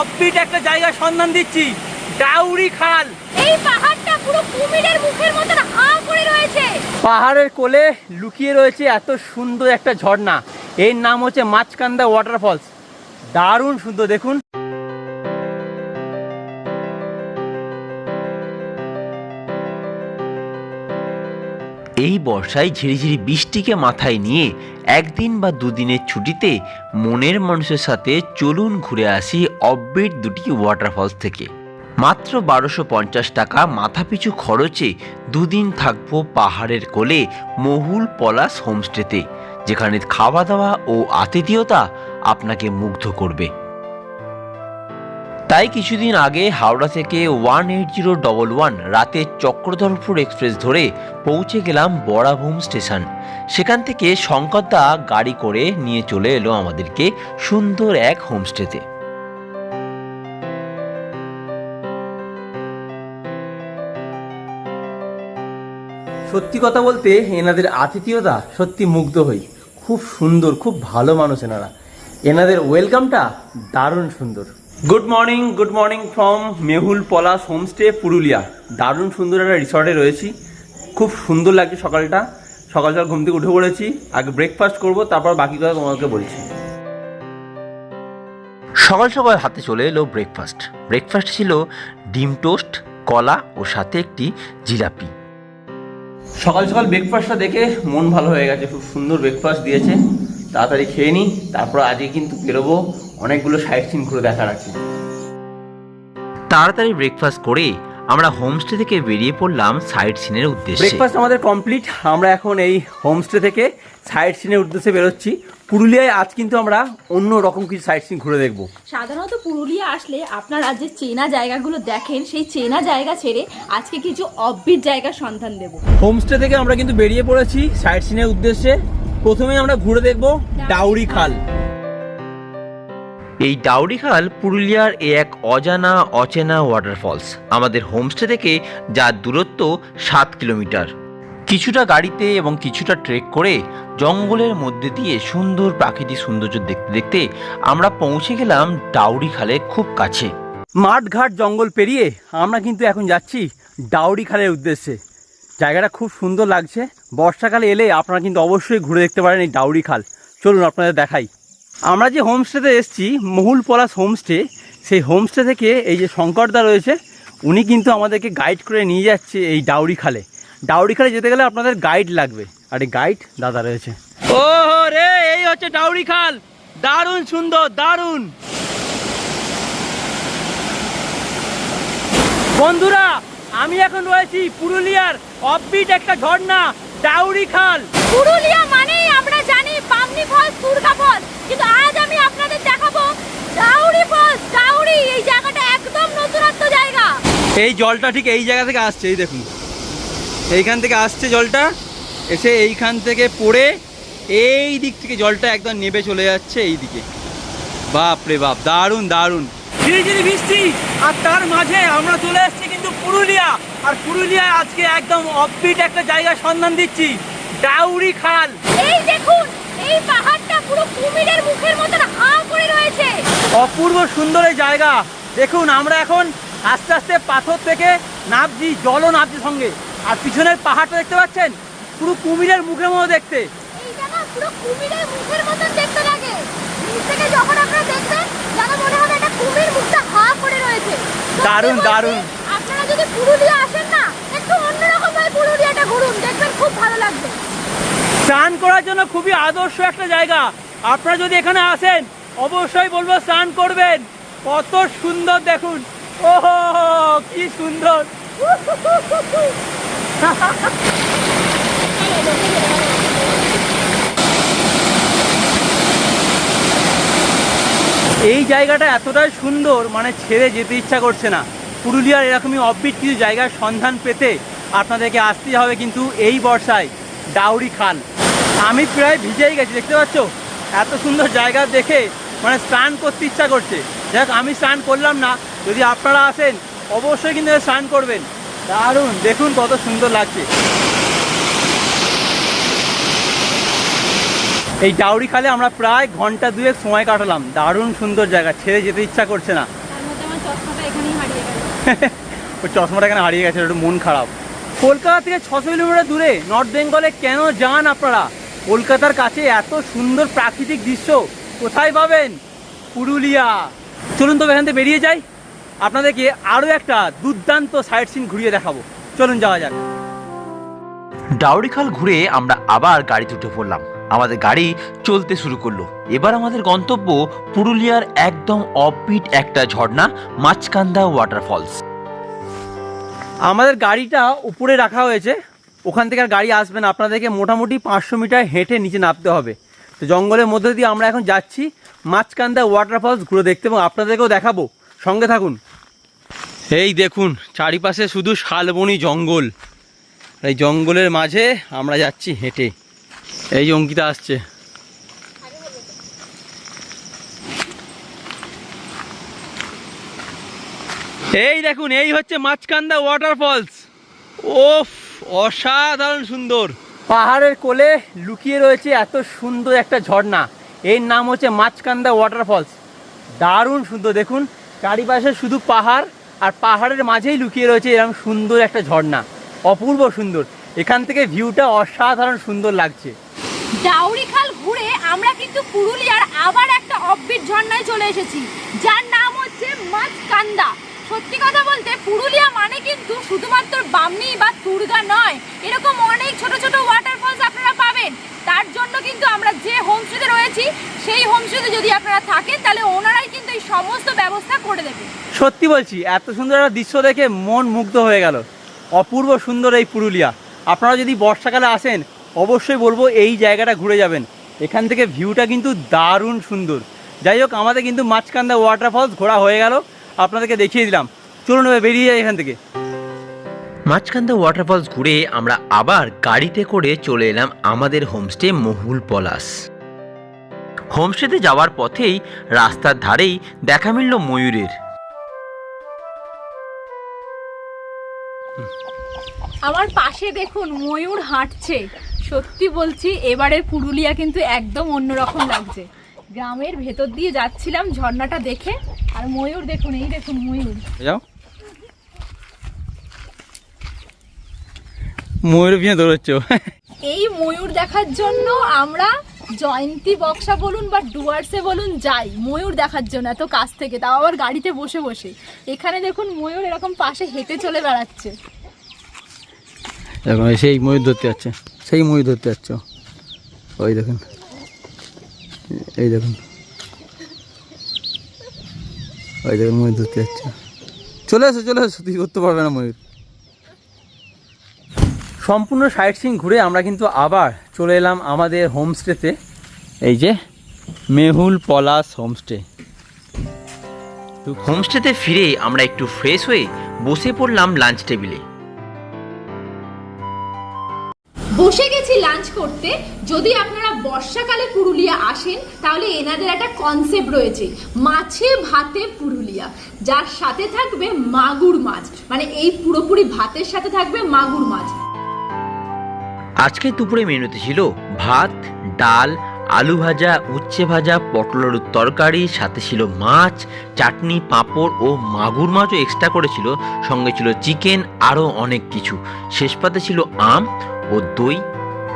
Offbeat একটা জায়গার সন্ধান দিচ্ছি। ডাউরি খাল। এই পাহাড়টা পুরো কুমিরের মুখের মতো হা করে রয়েছে। পাহাড়ের কোলে লুকিয়ে রয়েছে এত সুন্দর একটা ঝর্ণা। এর নাম হচ্ছে মাছকান্দা ওয়াটারফলস। দারুণ সুন্দর দেখুন। এই বর্ষায় ঝিরিঝিরি বৃষ্টিকে মাথায় নিয়ে একদিন বা দুদিনের ছুটিতে মনের মানুষের সাথে চলুন ঘুরে আসি অববিট দুটি ওয়াটারফলস থেকে। মাত্র বারোশো পঞ্চাশ টাকা মাথাপিছু খরচে দুদিন থাকব পাহাড়ের কোলে মহুল পলাশ হোমস্টেতে যেখানে খাওয়া দাওয়া ও আতিথেয়তা আপনাকে মুগ্ধ করবে। তাই কিছুদিন আগে হাওড়া থেকে one eight zero double one রাতে চক্রধরপুর এক্সপ্রেস ধরে পৌঁছে গেলাম বড়াভূম স্টেশন। সেখান থেকে শঙ্করদা গাড়ি করে নিয়ে চলে এলো আমাদেরকে সুন্দর এক হোমস্টেতে। সত্যি কথা বলতে এনাদের আতিথেয়তা সত্যি মুগ্ধ হই। খুব সুন্দর, খুব ভালো মানুষ এনারা। এনাদের ওয়েলকামটা দারুণ সুন্দর। Good morning good morning from Mehul Palash homestay Purulia দারুণ সুন্দর একটা রিসর্টে রয়েছি। খুব সুন্দর লাগছে সকালটা। সকাল সকাল ঘুম থেকে উঠে পড়েছি। আগে ব্রেকফাস্ট করব তারপর বাকি কথা তোমাকে বলছি। সকাল সকাল হাতে চলে এলো ব্রেকফাস্ট ব্রেকফাস্ট ছিল ডিম টোস্ট কলা ও সাথে একটি জিলাপি। সকাল সকাল ব্রেকফাস্টটা দেখে মন ভালো হয়ে গেছে। খুব সুন্দর ব্রেকফাস্ট দিয়েছে। তাড়াতাড়ি খেয়ে নিই তারপর আজকে কিন্তু বেরোবো। অনেকগুলো সাইট সিন করে দেখার আছে। তাড়াতাড়ি ব্রেকফাস্ট করে আমরা হোমস্টে থেকে বেরিয়ে পড়লাম সাইট সিনের উদ্দেশ্যে। ব্রেকফাস্ট আমাদের কমপ্লিট আমরা এখন এই হোমস্টে থেকে সাইট সিনের উদ্দেশ্যে বেরোচ্ছি। পুরুলিয়ায় আজ কিন্তু আমরা অন্য রকম কিছু সাইট সিন ঘুরে দেখব। সাধারণত পুরুলিয়া আসলে আপনারা যে চেনা জায়গাগুলো দেখেন সেই চেনা জায়গা ছেড়ে আজকে কিছু অব্বিট জায়গার সন্ধান দেব। হোমস্টে থেকে আমরা কিন্তু বেরিয়ে পড়েছি সাইট সিনের উদ্দেশ্যে। প্রথমেই আমরা ঘুরে দেখব ডাউরি খাল। এই ডাউরিখাল পুরুলিয়ার এ এক অজানা, অচেনা ওয়াটারফলস আমাদের হোমস্টে থেকে যার দূরত্ব সাত কিলোমিটার। কিছুটা গাড়িতে এবং কিছুটা ট্রেক করে জঙ্গলের মধ্যে দিয়ে সুন্দর প্রাকৃতিক সৌন্দর্য দেখতে দেখতে আমরা পৌঁছে গেলাম ডাউরি খালের খুব কাছে। মাঠঘাট জঙ্গল পেরিয়ে আমরা কিন্তু এখন যাচ্ছি ডাউরি খালের উদ্দেশ্যে। জায়গাটা খুব সুন্দর লাগছে। বর্ষাকালে এলে আপনারা কিন্তু অবশ্যই ঘুরে দেখতে পারেন এই ডাউরি খাল। চলুন আপনাদের দেখাই। আমরা যে হোমস্টেতে এসেছি, মহুল পলাশ হোমস্টে সেই হোমস্টে থেকে এই যে শঙ্করদা রয়েছে, উনি কিন্তু আমাদেরকে গাইড করে নিয়ে যাচ্ছে এই ডাউরি খালে। ডাউরি খালে যেতে গেলে আপনাদের গাইড লাগবে। আর এই গাইড দাদা রয়েছে। ও রে, এই হচ্ছে ডাউরি খাল। দারুণ সুন্দর, দারুণ। বন্ধুরা, আমি এখন রয়েছি পুরুলিয়ার অফবিট একটা ঝর্ণা, ডাউরি খাল। পুরুলিয়া মানেই আমরা জানি পামনি ফলস দুর্গা ফলস কিন্তু আজ আমি আপনাদের দেখাবো ডাউরি ফলস ডাউরি। এই জায়গাটা একদম নতুনত্ব জায়গা। এই জলটা ঠিক এই জায়গা থেকে আসছে এই দেখুন। এইখান থেকে আসছে জলটা এসে এইখান থেকে পড়ে এই দিক থেকে জলটা একদম নেবে চলে যাচ্ছে এই দিকে বাপ রে বাপ দারুণ দারুণ। ঝিরিঝিরি বৃষ্টি আর তার মাঝে আমরা চলে এসেছি কিন্তু পুরুলিয়া। আর পুরুলিয়ায় আজকে একদম অফবিট একটা জায়গার সন্ধান দিচ্ছি ডাউরি খাল। এই দেখুন এই পাহাড়টা পুরো কুমিরের মুখের মতন হা করে রয়েছে। অপূর্ব সুন্দর এই জায়গা। দেখুন আমরা এখন আস্তে আস্তে পাথর থেকে নামছি জলও নামছি সঙ্গে। আর পিছনের পাহাড়টা দেখতে পাচ্ছেন? পুরো কুমিরের মুখের মতো দেখতে। এই জায়গা পুরো কুমিরের মুখের মতন দেখতে লাগে। নিচ থেকে যখন আপনারা দেখবেন যেন মনে হবে একটা কুমির মুখটা হা করে রয়েছে। দারুণ, দারুণ। আপনারা যদি পুরুলিয়া আসেন না একটু অন্যরকম ভাবে পুরুলিয়াটা ঘুরুন। দেখবেন খুব ভালো লাগবে। স্নান করার জন্য খুবই আদর্শ একটা জায়গা। আপনারা যদি এখানে আসেন, অবশ্যই বলব স্নান করবেন। কত সুন্দর দেখুন। ওহো, কি সুন্দর। এই জায়গাটা এতটাই সুন্দর মানে ছেড়ে যেতে ইচ্ছা করছে না। পুরুলিয়ার এরকমই অফবিট কিছু জায়গার সন্ধান পেতে আপনাদেরকে আসতেই হবে কিন্তু এই বর্ষায়। ডাউরি খাল। আমি প্রায় ভিজেই গেছি দেখতে পাচ্ছ? এত সুন্দর জায়গা দেখে মানে স্নান করতে ইচ্ছা করছে। দেখ আমি স্নান করলাম না। যদি আপনারা আসেন অবশ্যই কিন্তু স্নান করবেন। দারুণ দেখুন কত সুন্দর লাগছে। এই ডাউরি খালে আমরা প্রায় ঘণ্টা দুয়েক সময় কাটালাম। দারুণ সুন্দর জায়গা ছেড়ে যেতে ইচ্ছা করছে না। ওই চশমাটা এখানে হারিয়ে গেছে একটু মন খারাপ। কলকাতা থেকে ছশো কিলোমিটার দূরে নর্থ বেঙ্গলে কেন যান আপনারা? কলকাতার কাছে এত সুন্দর প্রাকৃতিক দৃশ্য কোথায় পাবেন? পুরুলিয়া। চলুন তবে এখান থেকে বেরিয়ে যাই। আপনাদেরকে আরও একটা দুর্দান্ত সাইট সিন ঘুরিয়ে দেখাবো। চলুন যাওয়া যাক। ডাউরিখাল ঘুরে আমরা আবার গাড়িতে উঠে পড়লাম। আমাদের গাড়ি চলতে শুরু করল। এবার আমাদের গন্তব্য পুরুলিয়ার একদম অফবিট একটা ঝর্ণা মাছকান্দা ওয়াটারফলস আমাদের গাড়িটা উপরে রাখা হয়েছে। ওখান থেকে আর গাড়ি আসবে না। আপনাদেরকে মোটামুটি পাঁচশো মিটার হেঁটে নিচে নামতে হবে। তো জঙ্গলের মধ্যে দিয়ে আমরা এখন যাচ্ছি। মাছকান্দা ওয়াটারফলস ঘুরে দেখতে এবং আপনাদেরকেও দেখাবো। সঙ্গে থাকুন। এই দেখুন, চারিপাশে শুধু শালবনি জঙ্গল। এই জঙ্গলের মাঝে আমরা যাচ্ছি হেঁটে। এই অঙ্কিতা আসছে। এই দেখুন, এই হচ্ছে মাছকান্দা ওয়াটারফলস ওফ! অসাধারণ সুন্দর। পাহাড়ের কোলে লুকিয়ে রয়েছে এত সুন্দর একটা ঝর্ণা। এর নাম হচ্ছে মাছকান্দা ওয়াটারফলস। দারুণ সুন্দর দেখুন চারিপাশে শুধু পাহাড় আর পাহাড়ের মাঝেই লুকিয়ে রয়েছে এরকম সুন্দর একটা ঝর্ণা। অপূর্ব সুন্দর। এখান থেকে ভিউটা অসাধারণ সুন্দর লাগছে। ডাউরি খাল ঘুরে আমরা কিন্তু পুরুলিয়ার আবার একটা অফবিট ঝর্ণায় চলে এসেছি যার নাম হচ্ছে মাছকান্দা সত্যি কথা বলতে পুরুলিয়া মানে কিন্তু শুধুমাত্র বামনি বা তুর্গা নয়। এরকম অনেক ছোট ছোট ওয়াটারফলস আপনারা পাবেন। তার জন্য কিন্তু আমরা যে হোমস্টেতে রয়েছি, সেই হোমস্টেতে যদি আপনারা থাকেন, তাহলে ওনারাই কিন্তু এই সমস্ত ব্যবস্থা করে দেবে সত্যি বলছি, এত সুন্দর একটা দৃশ্য দেখে মন মুগ্ধ হয়ে গেল। অপূর্ব সুন্দর এই পুরুলিয়া। আপনারা যদি বর্ষাকালে আসেন, অবশ্যই বলব এই জায়গাটা ঘুরে যাবেন। এখান থেকে ভিউটা কিন্তু দারুণ সুন্দর। যাই হোক, আমাদের কিন্তু মাছকান্দা ওয়াটারফলস ঘোরা হয়ে গেল। আপনাদেরকে দেখিয়ে দিলাম। চলুন এবার বেরিয়ে যাই এখান থেকে। মাছকান্দা ওয়াটারফলস ঘুরে আমরা আবার গাড়িতে করে চলে এলাম আমাদের হোমস্টে মহুল পলাশ হোমস্টেতে যাওয়ার পথেই রাস্তার ধারেই দেখা মিলল ময়ূরের। আমার পাশে দেখুন ময়ূর হাঁটছে। সত্যি বলছি এবারের পুরুলিয়া কিন্তু একদম অন্যরকম লাগছে। গ্রামের ভেতর দিয়ে যাচ্ছিলাম ঝর্ণাটা দেখে। আর ময়ূর দেখুন এই দেখুন ময়ূর। যাও। ময়ূর ভিয়ে দৌড়চ্ছ? এই ময়ূর দেখার জন্য আমরা জয়ন্তী বক্সা বলুন বা ডুয়ার্সে বলুন যাই ময়ূর দেখার জন্য এত কাছ থেকে তাও আবার গাড়িতে বসে বসে। এখানে দেখুন ময়ূর এরকম পাশে হেঁটে চলে বেড়াচ্ছে। দেখুন সেই ময়ূর ধরতে যাচ্ছে সেই ময়ূর ধরতে যাচ্ছ। ওই দেখুন এই দেখুন। ওই দেখুন ময়ূর ধরতে যাচ্ছে। চলে আসো চলে আসো তুই ধরতে পারবে না ময়ূর। সম্পূর্ণ সাইট সিং ঘুরে আমরা কিন্তু আবার চলে এলাম আমাদের হোমস্টেতে এই যে মেহুল পলাশ হোমস্টে হোমস্টেতে ফিরে আমরা একটু ফ্রেশ হয়ে বসে পড়লাম লাঞ্চ টেবিলে বসে গেছি লাঞ্চ করতে। যদি আপনারা বর্ষাকালে পুরুলিয়া আসেন, তাহলে এনাদের একটা কনসেপ্ট রয়েছে। মাছে ভাতে পুরুলিয়া, যার সাথে থাকবে মাগুর মাছ। মানে এই পুরোপুরি ভাতের সাথে থাকবে মাগুর মাছ। আজকে দুপুরে মেনুতে ছিল ভাত, ডাল, আলু ভাজা, উচ্ছে ভাজা পটল আলুর তরকারি, সাথে ছিল মাছ, চাটনি, পাঁপড় ও মাগুর মাছও এক্সট্রা করেছিল সঙ্গে ছিল চিকেন আরও অনেক কিছু। শেষ পাতে ছিল আম ও দই।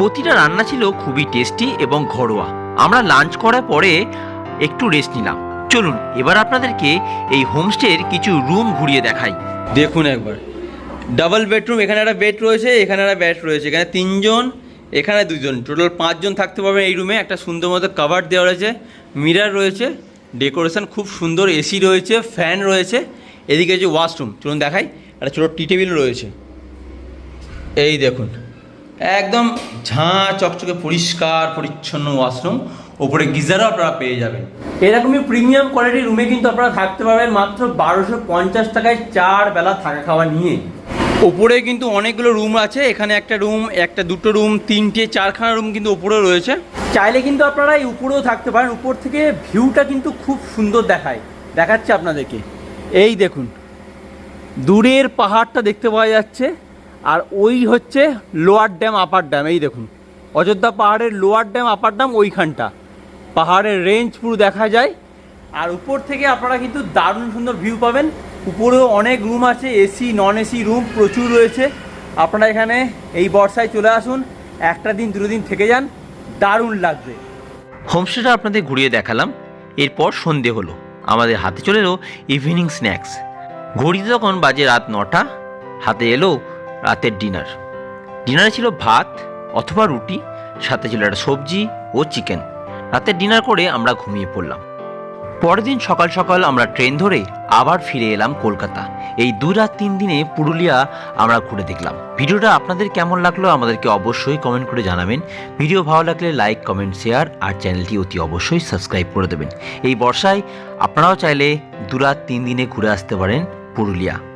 প্রতিটা রান্না ছিল খুবই টেস্টি এবং ঘরোয়া। আমরা লাঞ্চ করার পরে একটু রেস্ট নিলাম। চলুন, এবার আপনাদেরকে এই হোমস্টের কিছু রুম ঘুরিয়ে দেখাই। দেখুন একবার। ডাবল বেডরুম এখানে একটা বেড রয়েছে, এখানে একটা বেড রয়েছে। এখানে তিনজন, এখানে দুজন। টোটাল পাঁচজন থাকতে পারবে এই রুমে একটা সুন্দর মতো কাভার দেওয়া রয়েছে মিরার রয়েছে ডেকোরেশন খুব সুন্দর এসি রয়েছে ফ্যান রয়েছে। এদিকে যে ওয়াশরুম চলুন দেখাই। একটা ছোটো টি টেবিল রয়েছে। এই দেখুন। একদম ঝাঁ চকচকে পরিষ্কার, পরিচ্ছন্ন ওয়াশরুম ওপরে গিজারও আপনারা পেয়ে যাবেন। এরকমই প্রিমিয়াম কোয়ালিটির রুমে কিন্তু আপনারা থাকতে পারবেন মাত্র বারোশো পঞ্চাশ টাকায় চার বেলা থাকা খাওয়া নিয়ে। ওপরে কিন্তু অনেকগুলো রুম আছে, এখানে একটা রুম একটা দুটো রুম তিনটে, চারখানা রুম কিন্তু ওপরে রয়েছে। চাইলে কিন্তু আপনারা এই উপরেও থাকতে পারেন, উপর থেকে ভিউটা কিন্তু খুব সুন্দর দেখায়। দেখাচ্ছে আপনাদেরকে। এই দেখুন, দূরের পাহাড়টা দেখতে পাওয়া যাচ্ছে। আর ওই হচ্ছে লোয়ার ড্যাম, আপার ড্যাম, এই দেখুন। অযোধ্যা পাহাড়ের লোয়ার ড্যাম, আপার ড্যাম ওইখানটা। পাহাড়ের রেঞ্জ পুরো দেখা যায়। আর উপর থেকে আপনারা কিন্তু দারুণ সুন্দর ভিউ পাবেন। উপরেও অনেক রুম আছে এসি নন এসি রুম প্রচুর রয়েছে। আপনারা এখানে এই বর্ষায় চলে আসুন, একটা দিন, দুটো দিন থেকে যান, দারুণ লাগবে। হোমস্টেটা আপনাদের ঘুরিয়ে দেখালাম। এরপর সন্ধে হলো। আমাদের হাতে চলে এলো ইভিনিং স্ন্যাক্স ঘড়িতে তখন বাজে রাত নটা। হাতে এলো রাতের ডিনার ডিনারে ছিল ভাত অথবা রুটি, সাথে ছিল একটা সবজি ও চিকেন রাতের ডিনার করে আমরা ঘুমিয়ে পড়লাম। পরের দিন সকাল সকাল আমরা ট্রেন ধরে আবার ফিরে এলাম কলকাতা। এই দু রাত তিন দিনে পুরুলিয়া আমরা ঘুরে দেখলাম। ভিডিওটা আপনাদের কেমন লাগল আমাদেরকে অবশ্যই কমেন্ট করে জানাবেন। ভিডিও ভালো লাগলে লাইক কমেন্ট শেয়ার আর চ্যানেলটি অতি অবশ্যই সাবস্ক্রাইব করে দেবেন। এই বর্ষায় আপনারাও চাইলে দু রাত তিন দিনে ঘুরে আসতে পারেন পুরুলিয়া।